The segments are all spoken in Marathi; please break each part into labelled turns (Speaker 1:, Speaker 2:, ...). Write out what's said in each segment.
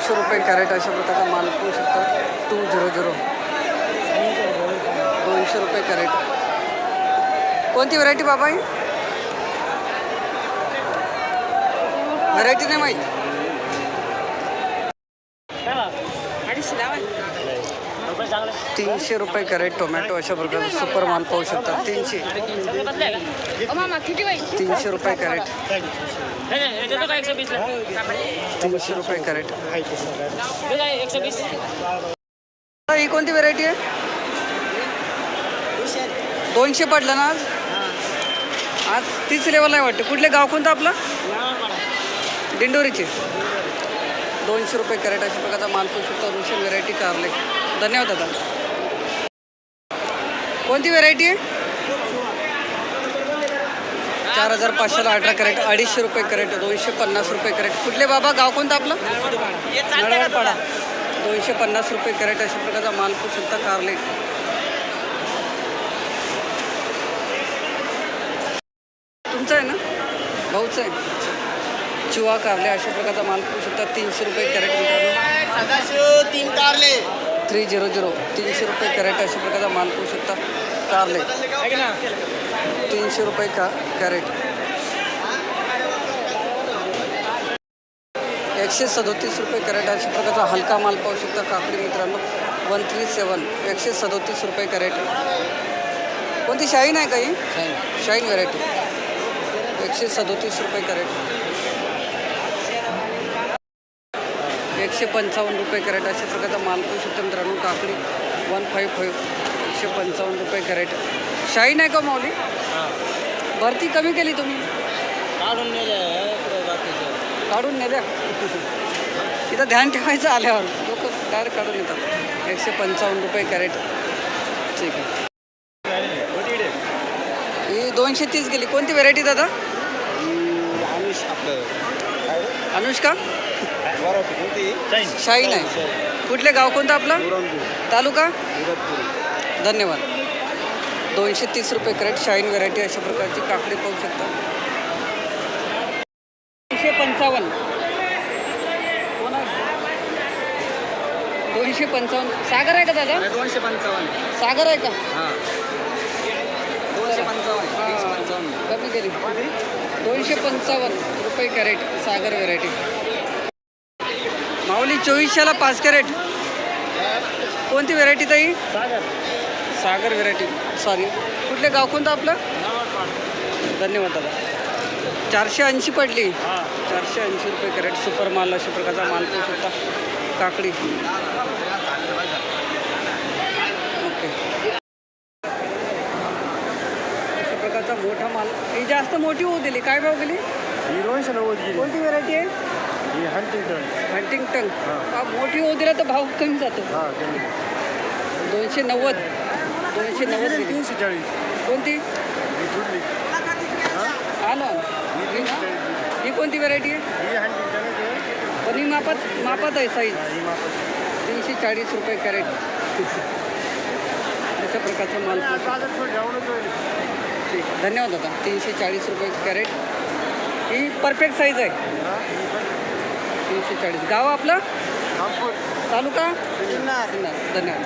Speaker 1: दोनशे रुपये कॅरेट अशा प्रकारचा माल पाहू शकता. Two zero zero. दोनशे रुपये कॅरेट. कोणती व्हरायटी बाबा ही? व्हरायटी नाही माहीत. तीनशे रुपये कॅरेट टोमॅटो अशा प्रकारचा सुपर माल पाहू शकतात तीनशे. तीनशे रुपये कॅरेट. तीनशे रुपये कॅरेट. ही कोणती व्हरायटी आहे? दोनशे पडलं ना आज? आज तीच लेवल आहे वाटतं. कुठले गाव कोणतं आपलं? दिंडोरीचे. दोनशे रुपये कॅरेट अशा प्रकारचा माल पाहू शकता रुशियन व्हेरायटी कारले धन्यवाद दादा. कोणती व्हेरायटी आहे? चार हजार पाचशेला अठरा कॅरेट अडीचशे रुपये कॅरेट दोनशे पन्नास रुपये कॅरेट. कुठले बाबा? गाव कोणतं आपलं? नळवाडपाडा. दोनशे पन्नास रुपये कॅरेट अशा प्रकारचा माल पाहू शकता कारले तुमचं आहे ना? भाऊचं आहे. चिवा कारले अशा प्रकारचा माल पाहू शकता. तीनशे रुपये कॅरेट मित्रांनो.
Speaker 2: तीन कारले.
Speaker 1: थ्री झिरो झिरो तीनशे रुपये कॅरेट अशा प्रकारचा माल पाहू शकता. कारले. तीनशे रुपये का कॅरेट. एकशे सदोतीस रुपये कॅरेट अशा प्रकारचा हलका माल पाहू शकता काकडी मित्रांनो. वन थ्री सेवन एकशे सदोतीस रुपये कॅरेट. कोणती शाईन आहे काही शाईन व्हरायटी. एकशे सदोतीस रुपये कॅरेट. एकशे पंचावन्न रुपये कॅरेट अशा प्रकारचा माल पाहू शकतो मित्रांनो. काकडी वन फाईव्ह फाईव्ह एकशे पंचावन्न रुपये कॅरेट. शाईन आहे का माऊली? भरती कमी केली तुम्ही?
Speaker 2: काढून
Speaker 1: काढून नेल्या तिथं ध्यान ठेवायचं आल्यावर लोक डायरेक्ट काढून येतात. एकशे पंचावन्न रुपये कॅरेट. ठीक आहे. ही दोनशे तीस गेली. कोणती व्हेरायटी दादा?
Speaker 2: अनुष आपलं.
Speaker 1: अनुष्का?
Speaker 2: वराठी कोणती?
Speaker 1: शाईन आहे. कुठले गाव कोणतं आपलं? तालुका? धन्यवाद. दोनशे तीस रुपये कॅरेट शाईन व्हेरायटी अशा प्रकारची काकडी पाहू शकता. दोनशे पंचावन्न? दोनशे पंचावन्न. सागर आहे का दादा?
Speaker 2: दोनशे पंचावन्न.
Speaker 1: सागर आहे का?
Speaker 2: हां. दोनशे पंचावन्न.
Speaker 1: कमी केली. दोनशे पंचावन्न रुपये कॅरेट सागर व्हेरायटी. चोवीसशेला पाच कॅरेट. कोणती व्हेरायटी ताई?
Speaker 2: सागर.
Speaker 1: सागर व्हेरायटी सॉरी कुठले गाव कोणतं आपलं? धन्यवाद दादा. चारशे ऐंशी पडली. चारशे ऐंशी रुपये कॅरेट सुपर माल अशा प्रकारचा माल पाहू शकता काकडी. ओके. अशा प्रकारचा मोठा माल. ही जास्त मोठी होऊ दिली. काय भाव गेली?
Speaker 2: दोनशे नव्वद गेली.
Speaker 1: कोणती व्हेरायटी आहे?
Speaker 2: ही हंटिंग्टन
Speaker 1: हंटिंगटन
Speaker 2: हां.
Speaker 1: हा, मोठी होऊ दिला तर भाव कमी जातो.
Speaker 2: हां
Speaker 1: दोनशे नव्वद. दोनशे नव्वद.
Speaker 2: तीनशे चाळीस
Speaker 1: कोणती?
Speaker 2: ही जुडली हां?
Speaker 1: हा ना ही? ही? कोणती व्हेरायटी आहे?
Speaker 2: ही हंटिंग्टन आहे.
Speaker 1: पण ही मापात मापात आहे साईज
Speaker 2: ही मापाची
Speaker 1: तीनशे चाळीस रुपये कॅरेट अशा प्रकारचा माल पाहू शकता.
Speaker 2: बाजार थोडं डाऊनच होईल.
Speaker 1: ठीक. आहे. धन्यवाद दादा. तीनशे चाळीस रुपये कॅरेट ही परफेक्ट साईज आहे.
Speaker 2: हां ही पण
Speaker 1: तीनशे चाळीस. गाव आपलं? तालुका. धन्यवाद.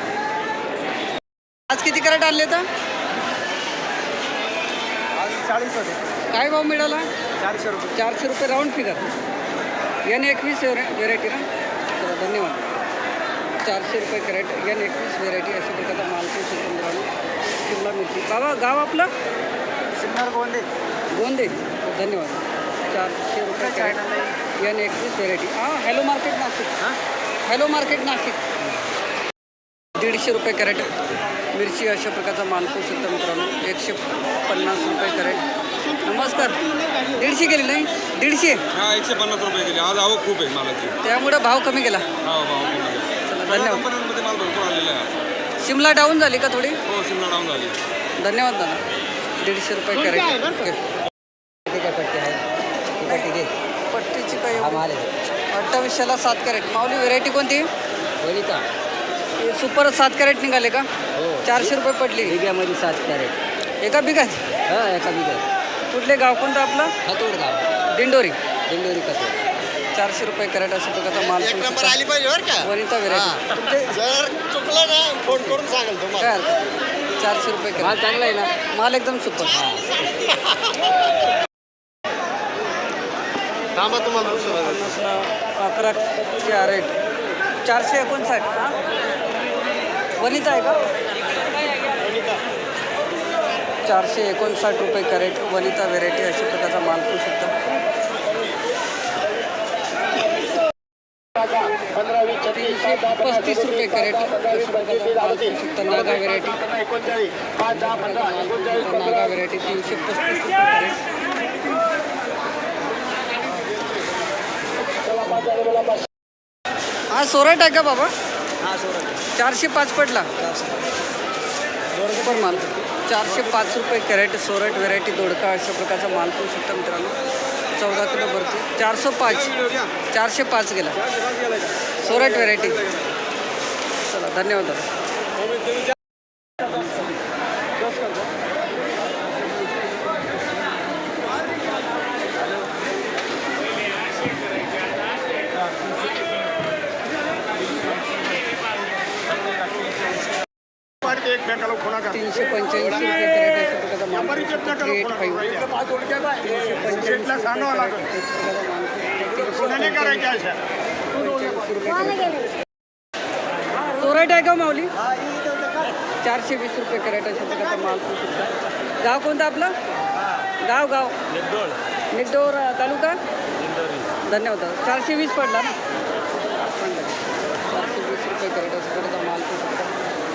Speaker 1: आज किती कॅरेट आणले तर?
Speaker 2: आज चाळीस होते.
Speaker 1: काय भाव मिळाला?
Speaker 2: चारशे रुपये.
Speaker 1: चारशे रुपये राऊंड फिगर एन एकवीस व्हेरायटी ना? चला धन्यवाद. चारशे रुपये कॅरेट एन एकवीस व्हेरायटी अशा प्रकारचा माल पण शिकून मिळाला. शिमला मिरची. बाबा गाव आपलं?
Speaker 2: सिन्नर गोंदे.
Speaker 1: गोंदे. धन्यवाद. चारशे रुपये कॅरेट एन एकवीस व्हेरायटी हां हॅलो मार्केट नाशिक
Speaker 2: हां
Speaker 1: हॅलो मार्केट नाशिक दीडशे रुपये कॅरेट. मिरची अशा प्रकारचा माल पाहू शकता मित्रांनो. एकशे पन्नास रुपये कॅरेट. नमस्कार. दीडशे गेली नाही? दीडशे?
Speaker 3: हा एकशे पन्नास रुपये गेले आज आवक खूप आहे मालाची.
Speaker 1: त्यामुळं भाव कमी गेला
Speaker 3: हा भाव कमी
Speaker 1: धन्यवाद.
Speaker 3: कंपन्यांमध्ये माल भरपूर आलेला आहे
Speaker 1: शिमला डाऊन झाली का थोडी?
Speaker 3: हो शिमला डाऊन झाली.
Speaker 1: धन्यवाद दादा. दीडशे रुपये कॅरेट. ओके. अठ्ठावीसशेला सात कॅरेट. माऊली व्हेरायटी कोणती?
Speaker 2: वनिता.
Speaker 1: हे सुपर सात कॅरेट निघाले का?
Speaker 2: हो.
Speaker 1: चारशे रुपये पडली.
Speaker 2: बिग्यामध्ये सात कॅरेट.
Speaker 1: एका बिघात?
Speaker 2: हां एका बिघा
Speaker 1: कुठले गाव कोणतं आपलं?
Speaker 2: खतोड गाव.
Speaker 1: दिंडोरी.
Speaker 2: दिंडोरी खतोड
Speaker 1: चारशे रुपये कॅरेट अशा प्रकारचा माल
Speaker 4: एक नंबर. आली पाहिजे बरं का?
Speaker 1: वनिता व्हेरायटी तुमचे
Speaker 4: जर चुकलं ना फोन करून सांगेल तुम्हाला.
Speaker 1: काय? हरकत नाही. चारशे रुपये कॅरेट. चांगला आहे ना? माल एकदम सुपर.
Speaker 4: थांबा तुम्हाला दुसरं
Speaker 1: पन्नासला अकरा कॅरेट चारशे एकोणसाठ हां? वनिता आहे का? चारशे एकोणसाठ रुपये कॅरेट वनिता व्हेरायटी अशा प्रकारचा माल पाहू शकता. तीनशे पस्तीस रुपये कॅरेट अशा प्रकारचा माल शकता नागा व्हेरायटी. नागा व्हेरायटी तीनशे पस्तीस रुपये कॅरेट. हा सोराट आहे का बाबा? चारशे पाच पडला. बरोबर माल. चारशे पाच रुपये कॅरेट सोरट व्हेरायटी दोडका अशा प्रकारचा माल पाहू शकता मित्रांनो. चौदा किलो भरती. चारशे पाच. चारशे पाच गेला. सोरट व्हेरायटी. चला धन्यवाद दादा तीनशे पंच्याऐंशी रुपये कॅरेट अशा प्रकारचा माल पाहू शकता थ्री एट फाईव्ह तीनशे पंच्याऐंशी रुपये अशा. सोराट आहे का माऊली? चारशे वीस रुपये कॅरेट अशा प्रकारचा माल पाहू शकता गाव कोणतं आपलं? गाव गाव. निगडोर तालुका? धन्यवाद. चारशे वीस पडला ना. चारशे वीस रुपये कॅरेट अशा प्रकारचा माल पाहू शकता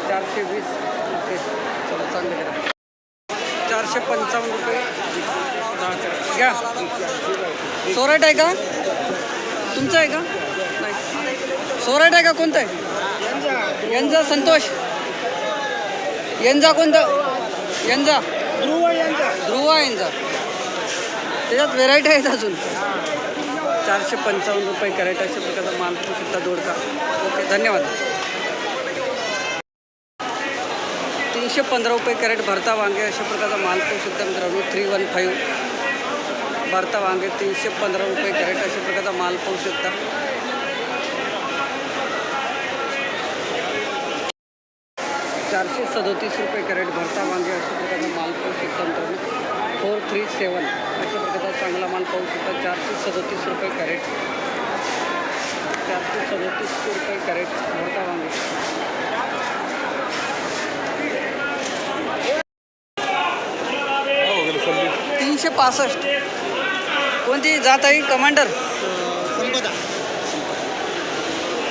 Speaker 1: चारशे वीस. ओके. चला चांगलं करा. चारशे पंचावन्न रुपये. घ्या. सोराट आहे का? तुमचं आहे का? नाही. सोराट आहे का कोणतं आहे? यांजा संतोष. यांजा कोणतं? यांजा. ध्रुव यांचा ध्रुव यांचा त्याच्यात व्हेरायटी आहेत अजून. चारशे पंचावन्न रुपये कॅरेट अशा प्रकारचा माल पाहू शकता दोडका ओके धन्यवाद. तीनशे पंधरा रुपये कॅरेट भरता वांगे अशा प्रकारचा माल पाहू शकता मित्रांनो थ्री वन फाईव्ह भरता वांगे तीनशे पंधरा रुपये कॅरेट अशा प्रकारचा माल पाहू शकता. चारशे सदोतीस रुपये कॅरेट भरता वांगे अशा प्रकारचा माल पाहू शकता मित्रांनो. फोर थ्री सेवन अशा प्रकारचा चांगला माल पाहू शकता. चारशे सदोतीस रुपये कॅरेट. चारशे सदोतीस रुपये कॅरेट भरता वांगे
Speaker 3: हो गेलं
Speaker 1: तीनशे पासष्ट. कोणती? जात आहे कमांडर
Speaker 4: संपदा.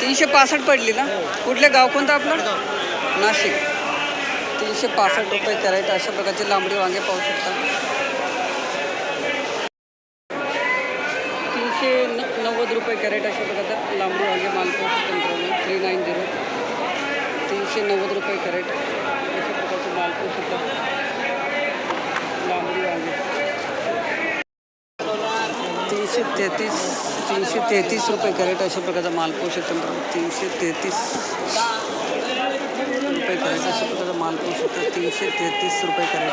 Speaker 1: तीनशे पासष्ट पडली ना? कुठले गाव कोणतं आपलं? नाशिक. तीनशे पासष्ट रुपये कॅरेट अशा प्रकारचे लांबडी वांगे पाहू शकता. तीनशे न नव्वद रुपये कॅरेट अशा प्रकारचा लांबडी वांगे माल पाहू शकता मित्रांनो. थ्री नाईन झिरो तीनशे नव्वद रुपये कॅरेट अशा प्रकारचे माल पाहू शकता लांबडी वांगे तीनशे तेहतीस तीनशे तेहतीस रुपये कॅरेट अशा प्रकारचा माल पाहू शकता मित्रांनो तीनशे तेहतीस रुपये कॅरेट अशा प्रकारचा माल पाहू शकता तीनशे तेहतीस रुपये कॅरेट.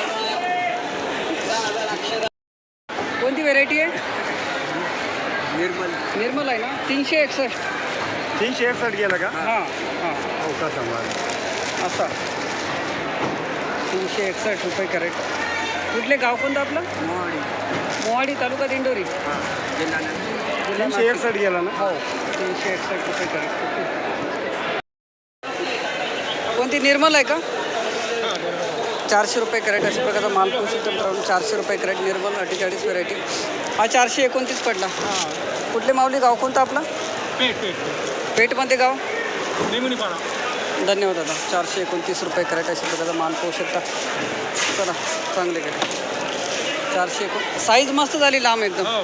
Speaker 1: कोणती व्हेरायटी आहे?
Speaker 2: निर्मल.
Speaker 1: निर्मल आहे ना? तीनशे एकसष्ट.
Speaker 4: तीनशे एकसष्ट गेलं का?
Speaker 1: हां हां.
Speaker 4: हो का सांगा
Speaker 1: असा. तीनशे एकसष्ट रुपये कॅरेट. कुठले गाव कोणतं आपलं?
Speaker 2: मोहाडी.
Speaker 1: मोहाडी तालुका दिंडोरी.
Speaker 4: तीनशे. एकसष्ट गेला ना?
Speaker 1: हो तीनशे एकसष्ट रुपये कॅरेट कोणती निर्मल आहे का? चारशे रुपये कॅरेट अशा प्रकारचा माल पाहू शकतो मित्रांनो. चारशे रुपये कॅरेट निर्मल अठ्ठेचाळीस व्हेरायटी. हा चारशे एकोणतीस पडला. कुठले माऊली गाव? कोणतं आपलं?
Speaker 3: पेट पेट
Speaker 1: पेठमध्ये गाव? धन्यवाद दादा. चारशे एकोणतीस रुपये कॅरेट अशा प्रकारचा माल पाहू शकता. चला चांगले कॅरेट. चारशे एको साईज मस्त झाली लांब एकदम.
Speaker 3: हो.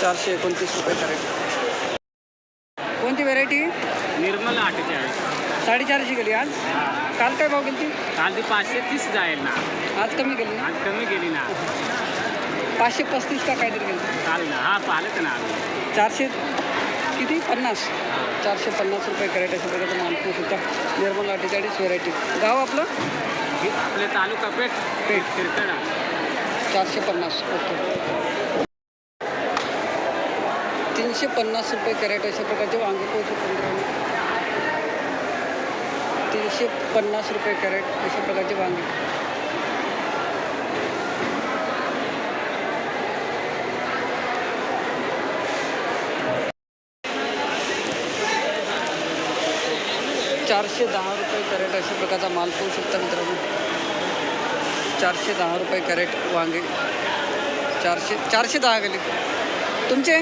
Speaker 1: चारशे एकोणतीस रुपये कॅरेट. कोणती व्हेरायटी
Speaker 2: निर्मल अठ्ठेचाळीस
Speaker 1: साडेचारशे गेली आज. काल काय भाव गेली
Speaker 2: काल ती पाचशे तीस जाईल ना.
Speaker 1: आज कमी गेली ना?
Speaker 2: आज कमी गेली ना.
Speaker 1: पाचशे पस्तीस का काहीतरी गेली?
Speaker 2: काल ना. हा पाहिलं ना आम्ही.
Speaker 1: चारशे किती? पन्नास. चारशे पन्नास रुपये कॅरेट अशा प्रकारचा माल पाहू शकता निर्मल अठ्ठेचाळीस व्हेरायटी गाव आपलं?
Speaker 2: हे आपले तालुका पेठ. पेठ. तिरकडा
Speaker 1: चारशे पन्नास ओके. तीनशे पन्नास रुपये कॅरेट अशा प्रकारचे वांगे पाहू पंधरा तीनशे पन्नास रुपये कॅरेट अशा प्रकारचे वांगे. चारशे दहा रुपये कॅरेट अशा प्रकारचा माल पोहू शकता मित्रांनो. चारशे दहा रुपये कॅरेट वांगे. चारशे चारशे दहा गेले. तुमचे?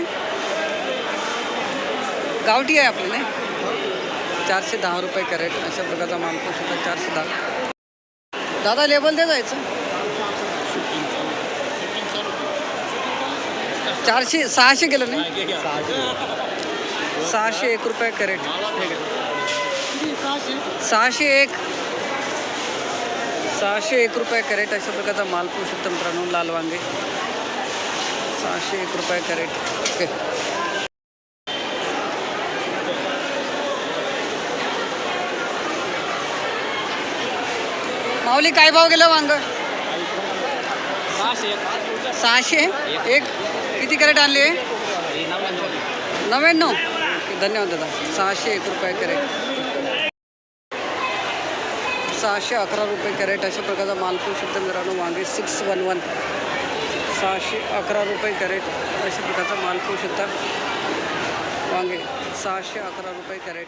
Speaker 1: गावठी आहे आपले नाही? चारशे दहा रुपये कॅरेट अशा प्रकारचा माल पाहू चारशे दहा. दादा लेबल दे जायचं. चारशे सहाशे गेलं नाही? सहाशे एक रुपये कॅरेट. सहाशे एक. सहाशे एक रुपये कॅरेट अशा प्रकारचा माल पाहू शकता मित्रांनो लाल वांगे. सहाशे एक रुपये कॅरेट. ओके. माऊली काय भाव गेला वांग? सहाशे एक. किती कॅरेट आणले? नव्याण्णव. धन्यवाद दादा. सहाशे एक रुपये कॅरेट. सहाशे अकरा रुपये कॅरेट अशा प्रकारचा मालपूर पाहू मित्रांनो वांगे सिक्स वन वन सहाशे अकरा रुपये कॅरेट अशा प्रकारचा मालपूर शुद्ध. वांगे सहाशे अकरा रुपये कॅरेट.